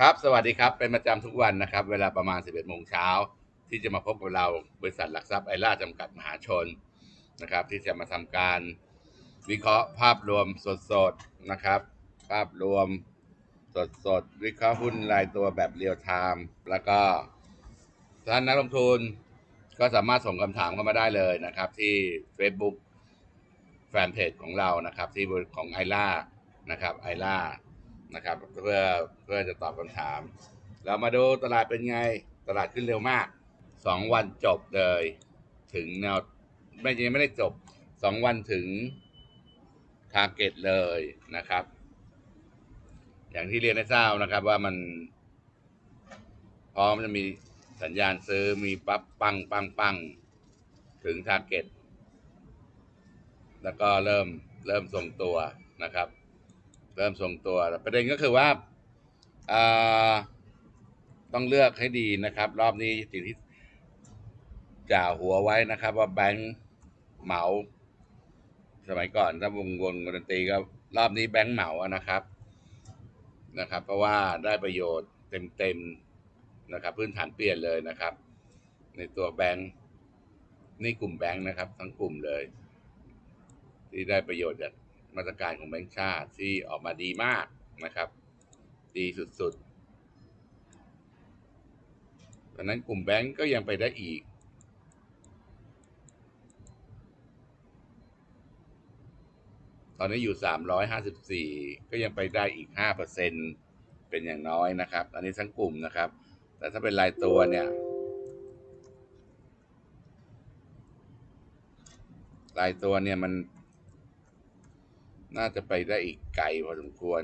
ครับ สวัสดีครับ เป็นประจำทุกวันนะครับ เวลาประมาณ 11โมงเช้าที่จะมาพบกับเราบริษัทหลักทรัพย์ไอร่าจำกัดมหาชนนะครับ ที่จะมาทำการวิเคราะห์ภาพรวมสดๆนะครับ ภาพรวมสดๆ วิเคราะห์หุ้นรายตัวแบบเรียลไทม์แล้วก็ท่านนักลงทุนก็สามารถส่งคำถามเข้ามาได้เลยนะครับ ที่ Facebook แฟนเพจของเรานะครับ ที่ของไอร่านะครับไอร่า นะครับ เพื่อเพื่อจะตอบคำถาม เรามาดูตลาดเป็นไงตลาดขึ้นเร็วมากสองวันจบเลย ถึงแนวไม่ยังไม่ได้จบสองวันถึงทาร์เก็ตเลยนะครับ อย่างที่เรียนให้ทราบนะครับว่ามัน พร้อมจะมีสัญญาณซื้อมีปั๊บปังปังปังถึงทาร์เก็ตแล้วก็เริ่มเริ่มทรงตัวนะครับ เริ่มทรงตัวประเด็นก็คือว่าต้องเลือกให้ดีนะครับ รอบนี้สิ่งที่จ่าหัวไว้นะครับ ว่าแบงค์เหมา สมัยก่อนถ้าวงวงดนตรีก็รอบนี้แบงค์เหมานะครับนะครับ เพราะว่าได้ประโยชน์เต็มๆนะครับ พื้นฐานเปลี่ยนเลยนะครับ ในตัวแบงค์นี่กลุ่มแบงค์นะครับ ทั้งกลุ่มเลย ที่ได้ประโยชน์จาก มาตรการของแบงค์ชาติที่ออกมาดีมากนะครับ ดีสุดๆดังนั้นกลุ่มแบงก์ก็ยังไปได้อีก ตอนนี้อยู่ 354 ก็ยังไปได้อีก 5%เป็นอย่างน้อยนะครับ อันนี้ทั้งกลุ่มนะครับ แต่ถ้าเป็นรายตัวเนี่ยรายตัวเนี่ยมัน น่าจะไปได้อีกไกลพอสมควร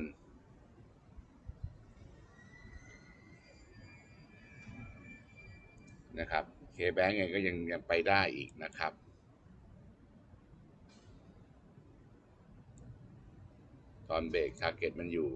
นะครับเคแบงก์เองก็ยังยังไปได้อีกนะครับตอนเบรกทาร์เก็ตมันอยู่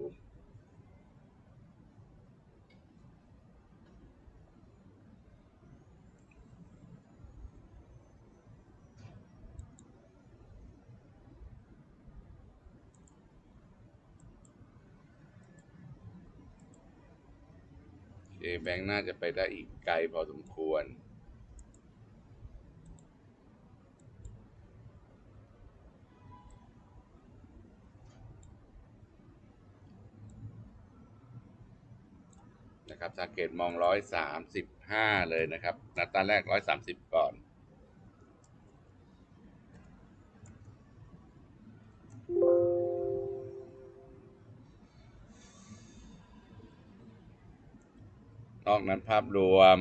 เอแบงก์น่าจะไปได้อีกไกลพอสมควร นะครับสาเกตมอง 135 เลยนะครับนัดตาแรก 130 นอกนั้นภาพรวม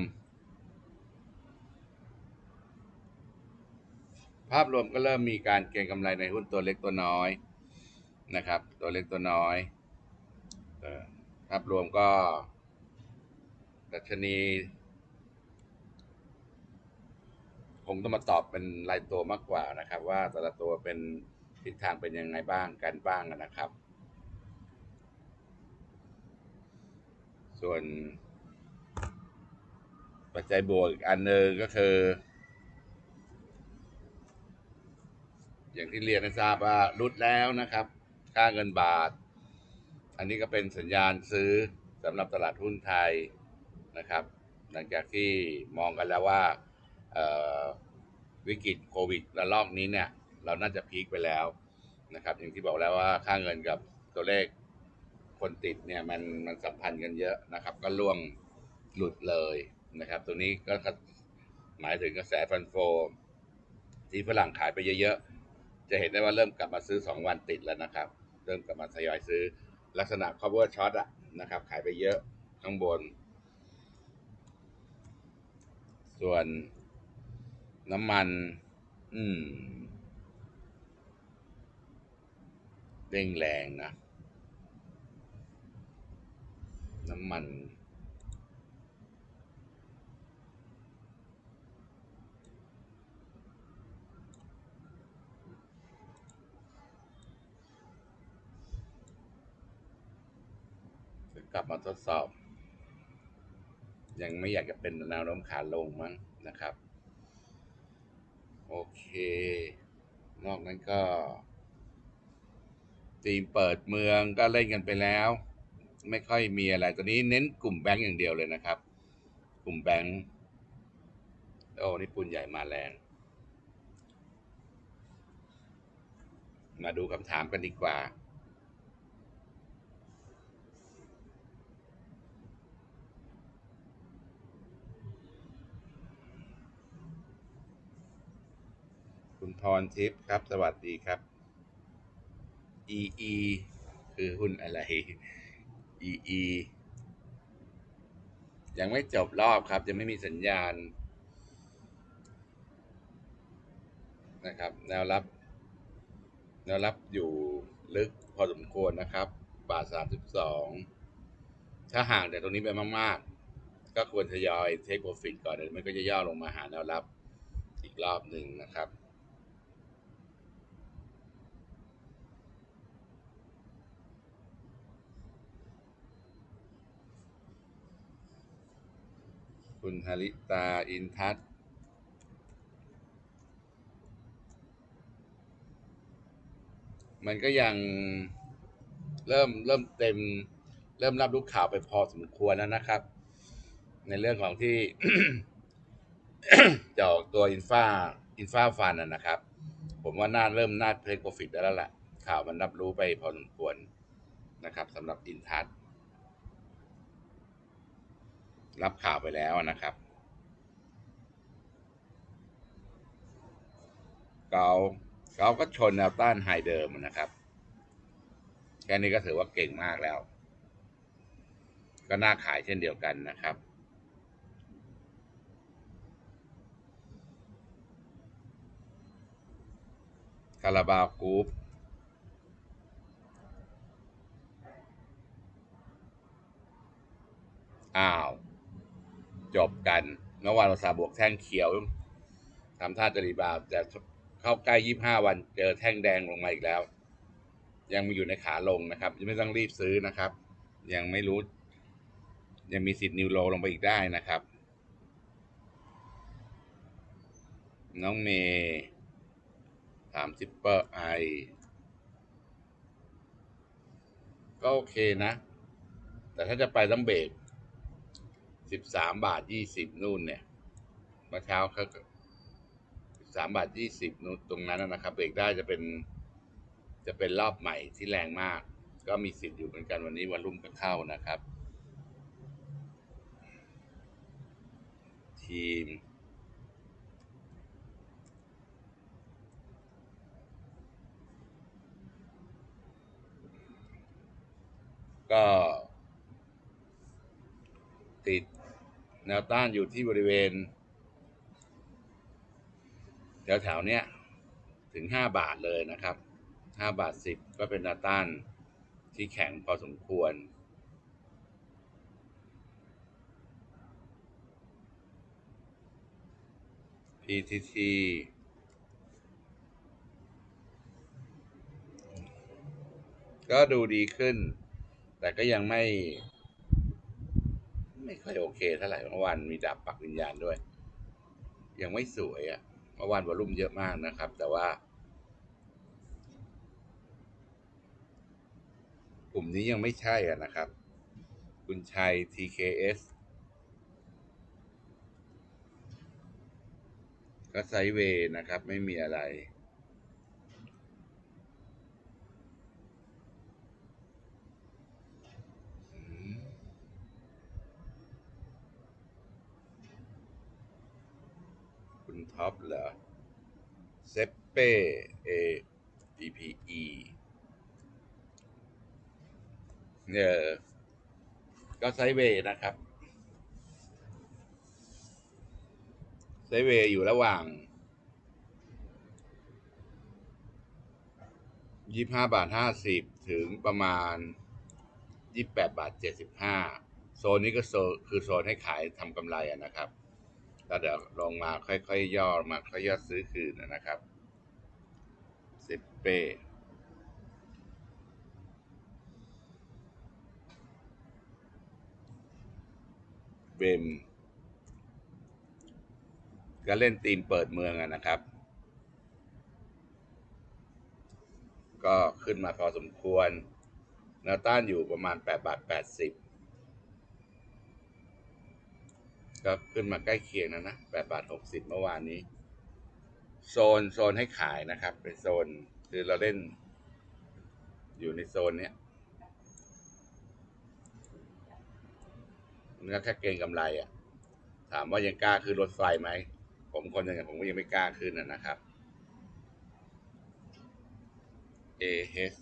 ภาพรวมก็เริ่มมีการเก็งกำไรในหุ้นตัวเล็กตัวน้อยนะครับ ตัวเล็กตัวน้อยภาพรวมก็ ดัชนีคงต้องมาตอบเป็นรายตัวมากกว่านะครับ ว่าแต่ละตัวเป็นทิศทางเป็นยังไงบ้างกันบ้างนะครับ ส่วน ปัจจัยบวกอีกอันหนึ่งก็คือ อย่างที่เรียนให้ทราบว่ารุดแล้วนะครับ ค่าเงินบาท อันนี้ก็เป็นสัญญาณซื้อสำหรับตลาดหุ้นไทยนะครับ หลังจากที่มองกันแล้วว่าวิกฤตโควิดระลอกนี้เนี่ย เราน่าจะพีคไปแล้วนะครับ อย่างที่บอกแล้วว่าค่าเงินกับตัวเลขคนติดเนี่ยมันมันสัมพันธ์กันเยอะนะครับ ก็ล่วงหลุดเลย นะครับ ตัวนี้ก็หมายถึงกระแสฟันโฟที่ฝรั่งขายไปเยอะๆ จะเห็นได้ว่าเริ่มกลับมาซื้อ 2 วันติดแล้วนะครับ เริ่มกลับมาทยอยซื้อลักษณะ cover short อะนะครับ ขายไปเยอะข้างบน ส่วนน้ำมัน อืมเร่งแรงนะ น้ำมันกลับมาท ดสอบ ยังไม่อยากจะเป็นแนวโน้มขาลงมั้งนะครับ โอเค นอกนั้นก็ทีมเปิดเมืองก็เล่นกันไปแล้ว ไม่ค่อยมีอะไรตอนนี้เน้นกลุ่มแบงก์อย่างเดียวเลยนะครับ กลุ่มแบงก์โอ้นี่ปูนใหญ่มาแรงมาดูคำถามกันดีกว่า คุณพรทิพย์ครับ สวัสดีครับ EE คือหุ้นอะไร EE ยังไม่จบรอบครับ ยังไม่มีสัญญาณ นะครับ แนวรับ แนวรับอยู่ลึกพอสมควรนะครับ บาทสามสิบสองถ้าห่างจากตรงนี้ไปมาก ๆ ก็ควรทยอยเทคโปรฟิตก่อนเดี๋ยวมันก็จะย่อลงมาหาแนวรับอีกรอบหนึ่งนะครับ คุณฮาริตา อินทัศน์มันก็ยังเริ่มเริ่มเต็ม เริ่มรับรู้ข่าวไปพอสมควรแล้วนะครับ ในเรื่องของที่จะออกตัวอินฟาอินฟาฟันนะครับ ผมว่าน่าเริ่มน่าเทคโปรฟิตได้แล้วแหละข่าวมันรับรู้ไปพอสมควรนะครับสำหรับอินทัศน์ รับข่าวไปแล้วนะครับเกาเกาก็ชนแนวต้านไฮเดิมนะครับ แค่นี้ก็ถือว่าเก่งมากแล้ว ก็น่าขายเช่นเดียวกันนะครับคาราบาวกรุ๊ปอ้าว จบกันเมื่อวานเราสาบวกแท่งเขียวทำท่าจะรีบาวแต่เข้าใกล้ยี่บห้าวันเจอแท่งแดงลงมาอีกแล้ว ยังมีอยู่ในขาลงนะครับยังไม่ต้องรีบซื้อนะครับ ยังไม่รู้ ยังมีสิทธิ์นิวโลลงไปอีกได้นะครับ น้องเมย์ถามซิปเปอร์ไอก็โอเคนะ แต่ถ้าจะไปต้องเบรก สิบสามบาทยี่สิบนู่นเนี่ยเมื่อเช้าเขาสิบสามบาทยี่สิบนู่นตรงนั้นนะครับเบรกได้จะเป็น จะเป็นรอบใหม่ที่แรงมาก ก็มีสิทธิ์อยู่เหมือนกันวันนี้วันรุ่มก็เข้านะครับ ทีมก็ติด แนวต้านอยู่ที่บริเวณ แถวๆเนี้ยถึงห้าบาทเลยนะครับห้าบาทสิบก็เป็นแนวต้านที่แข็งพอสมควร PTT ก็ดูดีขึ้น แต่ก็ยังไม่ ไม่ค่อยโอเคเท่าไหร่เมื่อวานมีดาบปักวิญญาณด้วย ยังไม่สวยอะ่ะเมื่อวานวอลุ่มเยอะมากนะครับ แต่ว่า กลุ่มนี้ยังไม่ใช่อะนะครับ คุณชัย TKS ก็ไซเวย์นะครับ ไม่มีอะไร ท็อปเหรอ เซเป้ A D P E เนี่ยก็ไซเวย์นะครับ ไซเวย์อยู่ระหว่างยี่ห้าบาทห้าสิบถึงประมาณยี่แปดบาทเจ็ดสิบห้าโซนนี้ก็โซนคือโซนให้ขายทำกำไรนะครับ แล้วเดี๋ยวลงมาค่อยๆย่อมาค่อยย่อซื้อคืนนะครับสิบเป้เบมก็เล่นตีมเปิดเมืองอะนะครับ ก็ขึ้นมาพอสมควรแนวต้านอยู่ประมาณ8บาท80 ก็ขึ้นมาใกล้เคียงนะนะ8บาท60เมื่อวานนี้ โซนโซนให้ขายนะครับ เป็นโซนคือเราเล่น อยู่ในโซนเนี้ยมันก็แค่เก็งกำไรอะ่ะ ถามว่ายังกล้าขึ้นรถไฟไหม ผมคนหนึ่งผมก็ยังไม่กล้าขึ้นนะครับ AH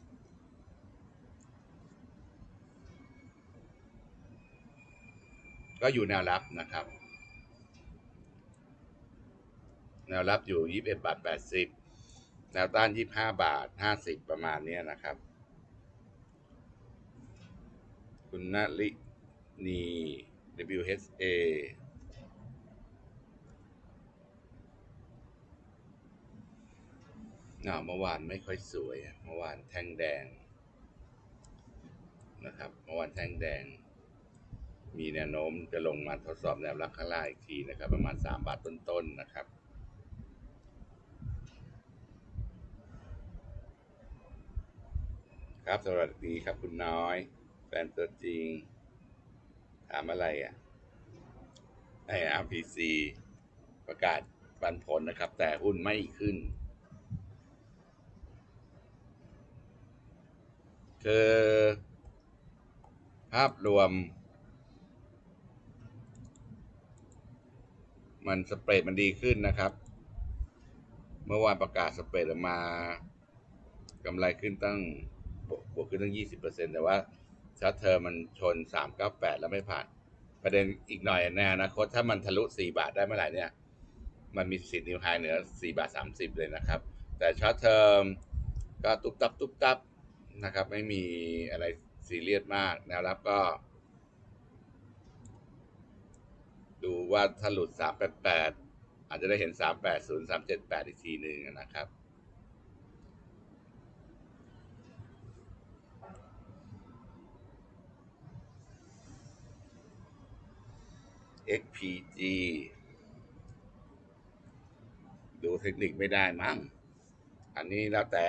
ก็อยู่แนวรับนะครับ แนวรับอยู่ 21 บาท 80 แนวต้าน 25 บาท 50 ประมาณนี้นะครับ คุณนลินี WHA อ่าเมื่อวานไม่ค่อยสวย เมื่อวานแท่งแดงนะครับ เมื่อวานแท่งแดง มีแนวโน้มจะลงมาทดสอบแนวรับข้างล่างอีกทีนะครับ ประมาณ 3 บาทต้นๆนะครับ ครับสวัสดีครับคุณน้อย แฟนตัวจริง ถามอะไรอะไอ้ RPC ประกาศปันผลนะครับ แต่หุ้นไม่ขึ้น คือ ภาพรวม มันสเปรดมันดีขึ้นนะครับ เมื่อวานประกาศสเปรดออกมากำไรขึ้นตั้งบวกขึ้นตั้ง 20%แต่ว่าชัดเทอมมันชน 398 แล้วไม่ผ่าน ประเด็นอีกหน่อยในอนาคตถ้ามันทะลุ 4 บาทได้เมื่อไหร่เนี่ย มันมีสิทธิ์นิวไฮเหนือ 4 บาท 30 เลยนะครับ แต่ช็อตเทอมก็ตุ๊บตับตุ๊บตับนะครับ ไม่มีอะไรซีเรียสมาก แนวรับก็ ดูว่าถ้าหลุด 388 อาจจะได้เห็น 380 378 อีกทีหนึ่งนะครับ XPG ดูเทคนิคไม่ได้มั้ง อันนี้แล้วแต่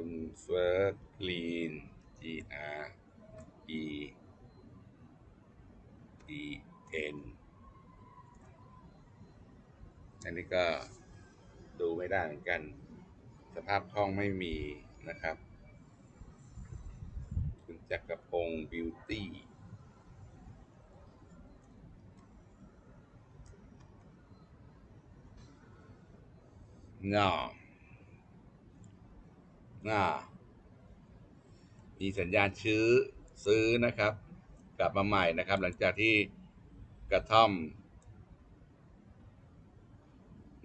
คุณเฟิร์สลีน G R E E N อันนี้ก็ดูไม่ได้เหมือนกัน สภาพคล่องไม่มีนะครับ คุณจักรพงศ์บิวตี้น่า น่ามีสัญญาณชื้อซื้อนะครับ กลับมาใหม่นะครับ หลังจากที่กระท่อม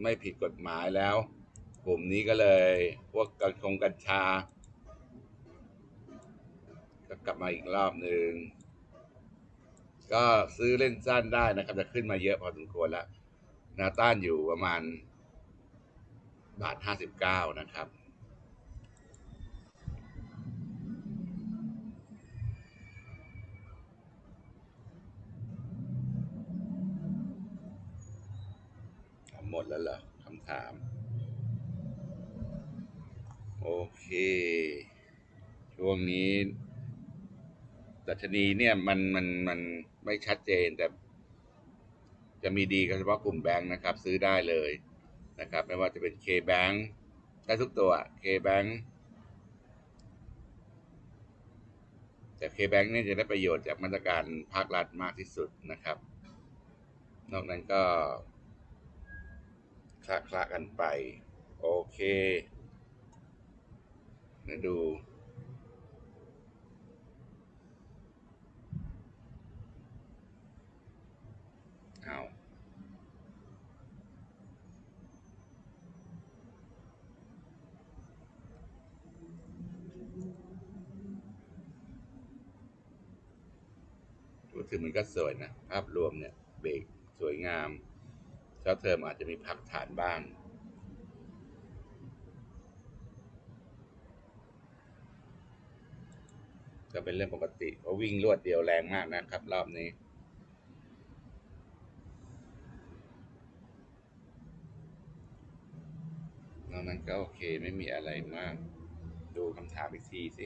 ไม่ผิดกฎหมายแล้ว กลุ่มนี้ก็เลย พวกกัญชงกัญชา ก็กลับมาอีกรอบหนึ่งก็ซื้อเล่นสั้นได้นะครับ จะขึ้นมาเยอะพอสมควรแล้วนาต้านอยู่ประมาณบาทห้าสิบเก้านะครับ หมดแล้วเหรอคำถาม โอเค ช่วงนี้ดัชนีเนี่ยมันมันมันไม่ชัดเจนแต่จะมีดีเฉพาะกลุ่มแบงค์นะครับ ซื้อได้เลยนะครับ ไม่ว่าจะเป็น K-Bank ได้ทุกตัว K-Bank แต่ K-Bank เนี่ยจะได้ประโยชน์จากมาตรการภาครัฐมากที่สุดนะครับ นอกนั้นก็ คละคละกันไป โอเคมาดู เอาพูดถึงมันก็สวยนะ ภาพรวมเนี่ย เบรกสวยงาม เช้าเทอมอาจจะมีพักฐานบ้าง ก็เป็นเรื่องปกติเพราะวิ่งรวดเดียวแรงมากนะครับ รอบนี้อนนั้นก็โอเคไม่มีอะไรมาก ดูคำถามอีกทีสิ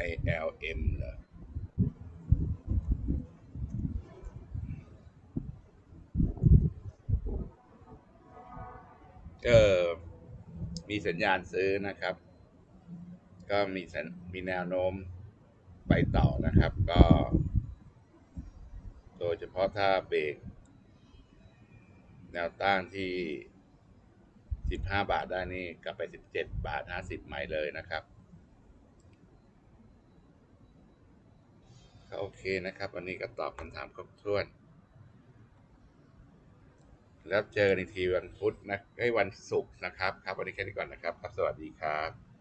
ILM เหรอเออมีสัญญาณซื้อนะครับ ก็มีสัญมีแนวโน้มไปต่อนะครับ ก็ โดยเฉพาะถ้าเบรกแนวต้านที่ 15 บาทได้นี่กลับไป 17 บาท 50 ใหม่เลยนะครับ ก็โอเคนะครับ วันนี้ก็ตอบคำถามครบถ้วน แล้วเจอกันอีกทีวันพุธนะให้วันศุกร์นะครับ ครับ วันนี้แค่นี้ก่อนนะครับครับสวัสดีครับ